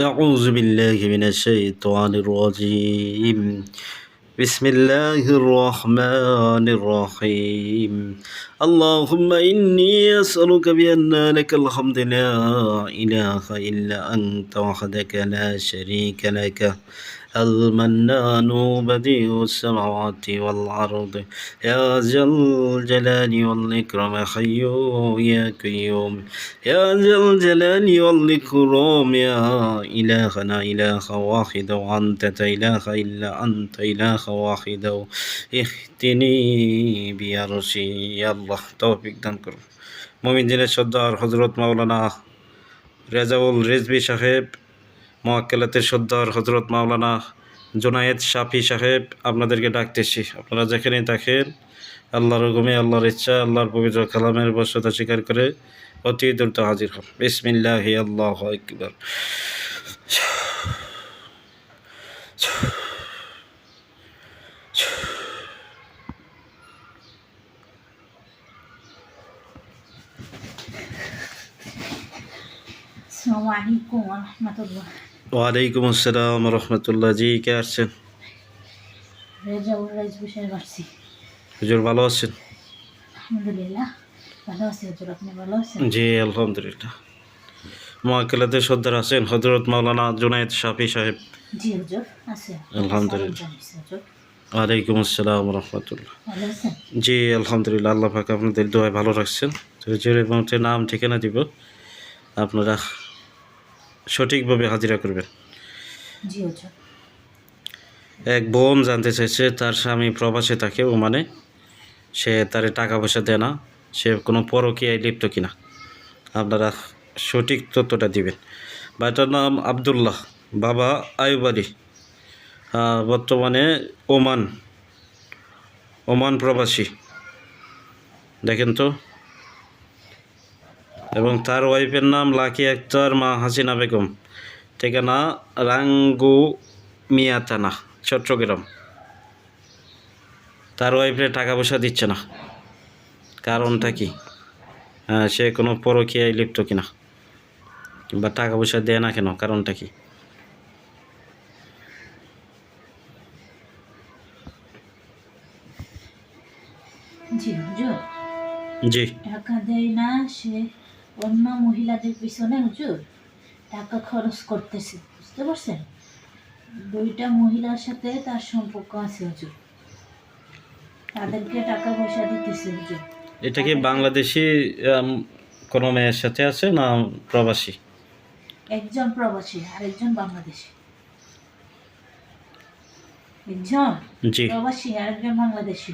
أعوذ بالله من الشيطان الرجيم. بسم الله الرحمن الرحيم. اللهم إني أسألك بأن لك الحمد لا إله إلا أنت وحدك لا شريك لك. المنان بديع السماوات والأرض يا ذا الجلال والإكرام حي يا قيوم يا ذا الجلال والإكرام يا إلهنا إله واحد وأنت لا إله إلا أنت إله واحد اهتني بيرشي يا الله توفيق দান করুন মমিনদিনের সর্দার হজরত মাওলানা রেজাউল রেজবি সাহেব মোয়াক্কেলাতের সর্দার হজরত মাওলানা জোনায়েদ শাফি সাহেব আপনাদেরকে ডাকতেছি। আপনারা যেখানেই থাকেন, আল্লাহর হুকুমে আল্লাহর ইচ্ছা, আল্লাহর পবিত্র কালামের বশ্যতা স্বীকার করে অতি দ্রুত হাজির হন। বিসমিল্লাহ, আল্লাহ একবার আসসালামু আলাইকুম রহমতুল্লাহ। ওয়ালাইকুম আসসালাম রহমতুল্লাহ জি কে আসছেন? হুজুর ভালো আছেন? হুজুর জি আলহামদুলিল্লাহ। মোয়াক্কেলাতের সর্দার আছেন হজরত মাওলানা জুনায়েদ শাফি সাহেব। জি হুজুর আলহামদুলিল্লাহ। হুজুর। ওয়ালাইকুম আসসালাম রহমতুল্লাহ। জি আলহামদুলিল্লাহ আল্লাহ পাক আপনাদের দোয়ায় ভালো রাখছেন। হুজুরের মধ্যে নাম ঠিকানা দিব আপনারা সঠিকভাবে হাজিরা করবেন। এক বোন জানতে চাইছে তার স্বামী প্রবাসে থাকে ও মানে সে তার টাকা পয়সা দেয় না সে কোনো পরকীয়ায় লিপ্ত কিনা। আপনারা সঠিক তথ্যটা দিবেন। বাটার নাম আবদুল্লাহ বাবা আয়ুব আলী বর্তমানে ওমান ওমান প্রবাসী। দেখেন তো। এবং তার ওয়াইফের নাম লাকি আক্তার মা হাসিনা বেগম। ঠিকানা রাঙ্গু মিয়াতানা চট্টগ্রাম। তার ওয়াইফে টাকা পয়সা দিচ্ছে না। কারণটা কি? হ্যাঁ, সে কোনো পরকীয়ায় লিপ্ত কিনা? কিংবা টাকা পয়সা দেয় না কেন? কারণটা কি? জি জি। টাকা দেয় না সে। অন্য মহিলাদের পিছনে হুজুর টাকা খরচ করতেছে বুঝতে পারছেন? দুইটা মহিলার সাথে তার সম্পর্ক আছে হুজুর। তাদেরকে টাকা পয়সা দিতেছে হুজুর। এটা কি বাংলাদেশি কোনো মেয়ের সাথে আছে না প্রবাসী? একজন প্রবাসী আর একজন বাংলাদেশি। একজন প্রবাসী আর একজন বাংলাদেশি।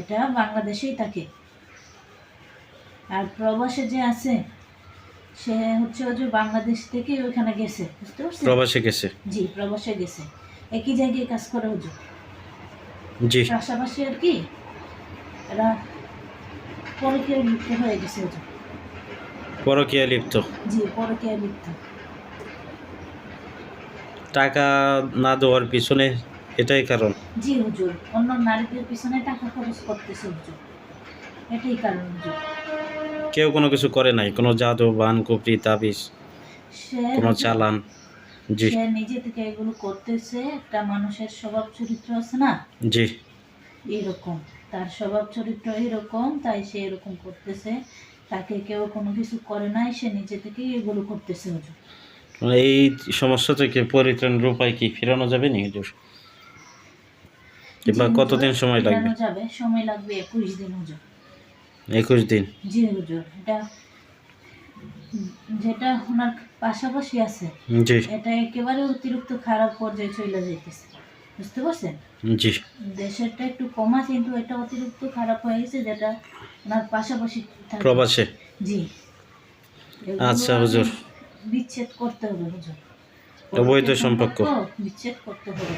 এটা বাংলাদেশেই থাকে। আর প্রবাসে যে আছে সে হচ্ছে ওই যে বাংলাদেশ থেকে ওইখানে গেছে বুঝতে পারছেন? প্রবাসী গেছে। জি প্রবাসে গেছে। একই জায়গায় কাজ করে হুজুর জি। পাশাপাশি আর কি এরা পরকীয় লিপ্ত হয়ে গেছে হুজুর পরকীয়া লিপ্ত। জি পরকীয় লিপ্ত। টাকা না দেওয়ার পিছনে এটাই কারণ। জি হুজুর। অন্য নারীদের পিছনে টাকা খরচ করতেছে হুজুর। এটাই কারণ হুজুর। কেউ কোনো কিছু করে নাই। কোনো জাদু বান কুপরি তাবিজ কোনো চালান জি। সে নিজে থেকে এগুলো করতেছে একটা মানুষের স্বভাব চরিত্র আছে না? জি। এরকম। তার স্বভাব চরিত্র এরকম তাই সে এরকম করতেছে। তাকে কেউ কোনো কিছু করে নাই সে নিজে থেকেই এগুলো করতেছে হুজুর। মানে এই সমস্যা থেকে পরিত্রাণের উপায় কি ফেরানো যাবে নি হুজুর? কিংবা কতদিন সময় লাগবে? ফেরানো যাবে সময় লাগবে একুশ দিন হুজুর। একুশ দিন। জি হুজুর এটা যেটা ওনার পাশাপাশি আছে জি। এটা একেবারে অতিরিক্ত খারাপ পর্যায়ে চলে যাইতেছে। বুঝতে পারছেন? জি। দেশেরটা একটু কম আছে কিন্তু এটা অতিরিক্ত খারাপ হয়ে গেছে যেটা ওনার পাশাপাশি থাকে। প্রবাসে। জি। এগুলো আচ্ছা, হুজুর। বিচ্ছেদ করতে হবে হুজুর। অবৈধ সম্পর্ক। বিচ্ছেদ করতে হবে।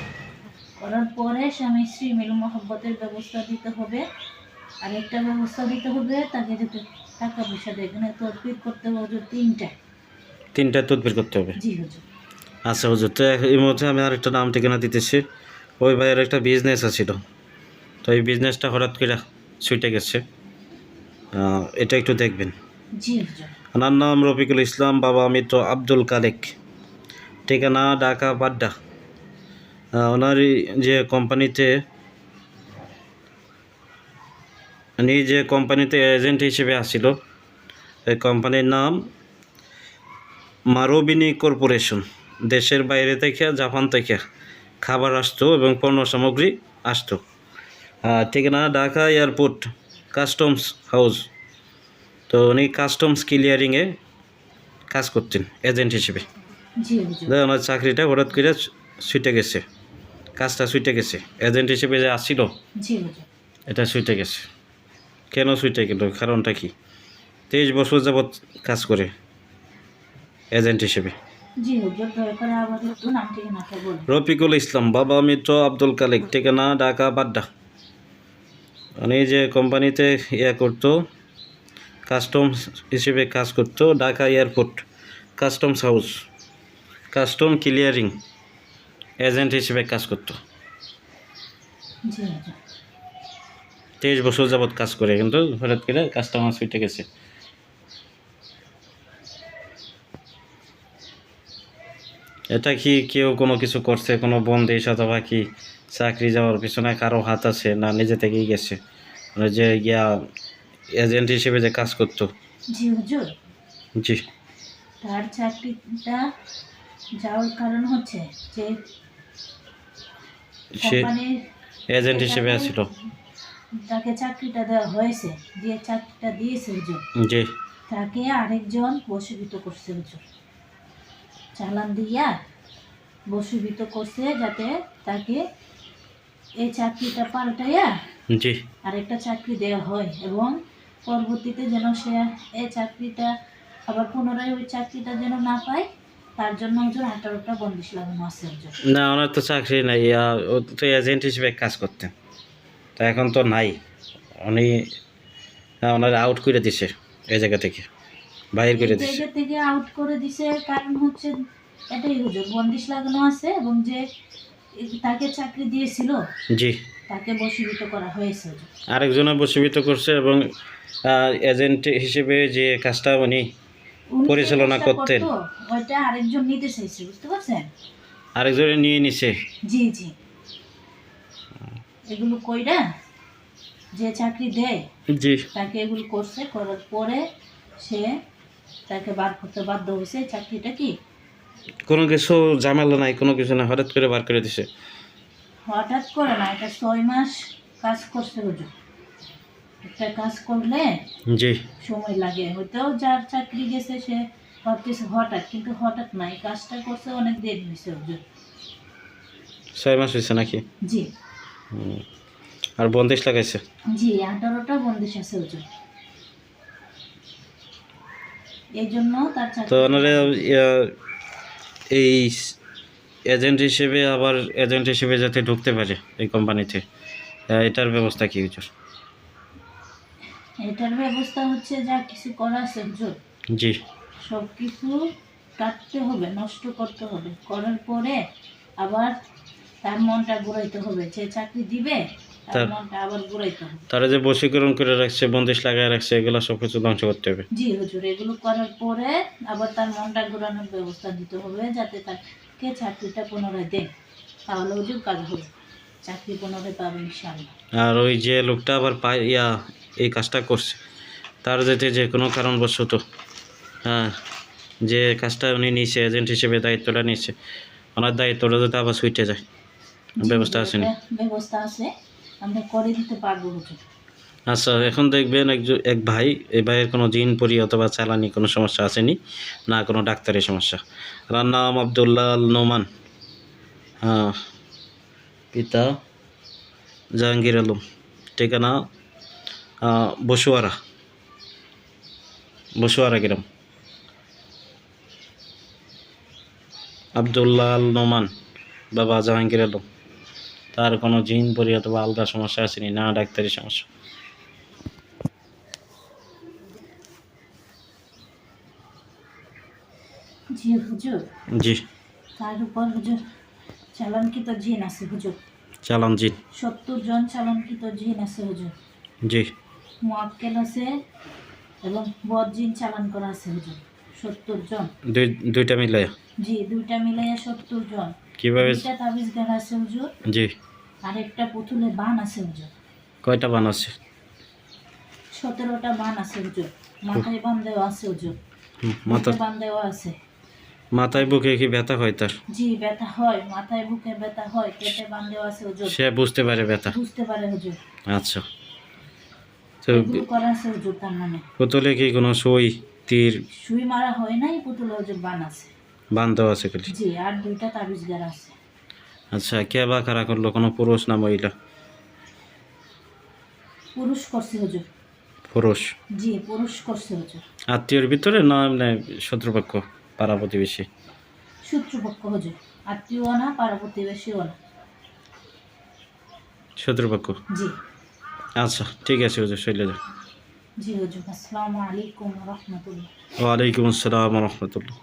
করার পরে স্বামী স্ত্রী মিল মহব্বতের ব্যবস্থা দিতে হবে। আর একটা ব্যবস্থা দিতে হবে তাকে যাতে টাকা পয়সা দেয়। এখানে তদবির করতে হবে হুজুর তিনটা। তিনটা তদবির করতে হবে? জি হুজুর। আচ্ছা হুজুর তো এই মুহূর্তে আমি আরেকটা নাম ঠিকানা দিতেছি। ওই ভাইয়ের একটা বিজনেস আছিল। তো এই বিজনেসটা হঠাৎ করে ছুটে গেছে। এটা একটু দেখবেন। ওনার নাম রফিকুল ইসলাম বাবা মিত্র আব্দুল কালেক। ঠিকানা ঢাকা বাড্ডা ওনার যে কোম্পানিতে উনি যে কোম্পানিতে এজেন্ট হিসেবে আসছিল এই কোম্পানির নাম মারোবিনি কর্পোরেশন। দেশের বাইরে থেকে জাপান থেকে খাবার আসতো এবং পণ্য সামগ্রী আসতো। ঠিকানা ঢাকা এয়ারপোর্ট কাস্টমস হাউস। তো উনি কাস্টমস ক্লিয়ারিংয়ে কাজ করতেন এজেন্ট হিসেবে। ওনার চাকরিটা হঠাৎ করে ছুটে গেছে কাজটা ছুটে গেছে। এজেন্ট হিসেবে যে আসছিল এটা ছুটে গেছে। কেন ছুটে গেল কারণটা কি? তেইশ বছর যাবৎ কাজ করে এজেন্ট হিসেবে। রফিকুল ইসলাম বাবা মিত্র আব্দুল কালিক ঠিকানা ঢাকা বাড্ডা। উনি যে কোম্পানিতে ইয়ে করতো কাস্টমস হিসেবে কাজ করতো Dhaka airport customs house custom clearing agent হিসেবে কাজ করতো। তেইশ বছর যাবৎ কাজ করে কিন্তু হঠাৎ করে কাজটা আমার ছুটে গেছে। এটা কি কেউ কোনো কিছু করছে কোনো বন্দিশ অথবা কি চাকরি যাওয়ার পিছনে কারও হাত আছে না নিজে থেকেই গেছে? মানে যে গিয়া এজেন্ট হিসেবে যে কাজ করতো। জি হুজুর। জি। তার চাকরিটা যাওয়ার কারণ হচ্ছে যে সে এজেন্ট হিসেবে আসছিল তাকে চাকরিটা দেওয়া হয়েছে যে চাকরিটা দিয়েছে হুজুর। জি। তাকে আরেকজন বসীভূত করছে হুজুর। চালান দিয়া বসীভূত করছে যাতে তাকে এই চাকরিটা পাল্টাইয়া জি। আরেকটা চাকরি দেওয়া হয় এবং পরবর্তীতে যেন সে এই চাকরিটা আবার পুনরায় ওই চাকরিটা যেন না পায় তার জন্য হুজুর আঠারোটা বন্দিশ লাগানো আছে হুজুর। না ওনার তো চাকরি নাই এজেন্ট হিসেবে কাজ করতেন। তা এখন তো নাই। উনি ওনার আউট করে দিছে এই জায়গা থেকে বাইর করে দিছে জায়গা থেকে আউট করে দিছে কারণ হচ্ছে এটাই হুজুর বন্দিশ লাগানো আছে এবং যে তাকে চাকরি দিয়েছিল জি। তাকে বশীভূত করা হয়েছে। আরেকজনে বসীভূত করছে এবং এজেন্ট হিসেবে যে কাজটা উনি উনি পরিচালনা করতেন। ওইটা আরেকজন নিতে চাইছে বুঝতে পারছেন? আরেকজনে নিয়ে নিছে। জি জি। এগুলো কইরা যে চাকরি দেয় জি। তাকে এগুলো করছে করার পরে সে তাকে বার করতে বাধ্য হয়েছে। চাকরিটা কি? কোনো কিছু ঝামেলা নাই কোনো কিছু না হঠাৎ করে বার করে দিছে। হঠাৎ করে না এটা ছয় মাস কাজ করছে হুজুর। একটা কাজ করলে জি। সময় লাগে। হয়তো যার চাকরি গেছে সে ভাবতেছে হঠাৎ কিন্তু হঠাৎ নাই কাজটা করছে অনেক দেরি হয়েছে হুজুর। ছয় মাস হয়েছে নাকি? জি। আর বন্দিশ লাগাইছে? জি আঠারোটা বন্দিশ আছে হুজুর এই জন্য তার তো ওনারা এই এজেন্ট হিসেবে আবার এজেন্ট হিসেবে যাতে ঢুকতে পারে এই কোম্পানিতে এটার ব্যবস্থা কি হুজুর? এটার ব্যবস্থা হচ্ছে যা কিছু করা আছে হুজুর। জি। সব কিছু কাটতে হবে নষ্ট করতে হবে। করার পরে আবার তার মনটা ঘুরাইতে হবে। যে চাকরি দিবে তার তার- মনটা আবার ঘুরাইতে হবে। তারা যে বশীকরণ করে রাখছে বন্দিশ লাগায় রাখছে এগুলো সব কিছু ধ্বংস করতে হবে। জি হুজুর এগুলো করার পরে আবার তার মনটা ঘোরানোর ব্যবস্থা দিতে হবে যাতে তাকে চাকরিটা পুনরায় দেয়। তাহলে হুজুর কাজ হবে। চাকরি পুনরায় পাবে ইনশাআল্লাহ। আর ওই যে লোকটা আবার পায় ইয়া এই কাজটা করছে। তার যাতে যে কোনো কারণবশত হ্যাঁ যে কাজটা উনি নিয়েছে এজেন্ট হিসেবে দায়িত্বটা নিয়েছে ওনার দায়িত্বটা যাতে আবার সুইটে যায়। ব্যবস্থা আছে ব্যবস্থা আছে। আমরা করে দিতে পারব হুজুর আচ্ছা এখন দেখবেন একজন এক ভাই এই ভাইয়ের কোনো জিন পরি অথবা চালানি কোনো সমস্যা আসেনি না? কোনো ডাক্তারের সমস্যা। তার নাম আবদুল্লাহ আল নোমান। হ্যাঁ পিতা জাহাঙ্গীর আলম। ঠিকানা বসুয়ারা। বসুয়ারা গ্রাম। আবদুল্লাহ আল নোমান বাবা জাহাঙ্গীর আলম। তার কোনো জিন পরি অথবা আলগা সমস্যা আসেনি না ডাক্তারি সমস্যা। জি হুজুর। জি। তার উপর হুজুর চালানকৃত জিন আছে হুজুর। চালান জিন। সত্তর জন চালানকৃত জিন আছে হুজুর। জি। মোয়াক্কেল আছে এবং চালান করা আছে হুজুর সত্তর জন। দুই দুইটা মিলাইয়া। জি দুইটা মিলাইয়া সত্তর জন। কীভাবে দুইটা তাবিজ গান আছে হুজুর। জি। আর একটা পুতুলে বান আছে হুজুর। কয়টা বানাচ্ছে সতেরোটা বান আছে হুজুর। মাথায় বান দেওয়া আছে হুজুর। মাথা বান দেওয়া আছে। মাথায় বুকে কি ব্যথা হয় তার? জি ব্যথা হয়। মাথায় বুকে ব্যথা হয়। পেটে বান দেওয়া আছে হুজুর। সে বুঝতে পারে ব্যথা। বুঝতে পারে হুজুর। আচ্ছা। তো করা আছে হুজুর তার মানে। পুতুলে কি কোনো সই তীর? সুই মারা হয় নাই পুতুলে হুজুর বান আছে। বান্ধব আছে খালি। জি আর দুইটা তাবিজ আছে। আচ্ছা কে বা কারা করল? কোনো পুরুষ না মহিলা? পুরুষ করছে হুজুর। পুরুষ? জি পুরুষ করছে হুজুর। আত্মীয়র ভিতরে না এমনি শত্রুপক্ষ পাড়া প্রতিবেশী? শত্রুপক্ষ হুজুর। আত্মীয় না পাড়া প্রতিবেশীও না। শত্রুপক্ষ? জি। আচ্ছা ঠিক আছে হুজুর চলে যাও। জি হুজুর আসসালামু আলাইকুম রহমতুল্লাহ। ওয়ালাইকুম আসসালাম রহমতুল্লাহ।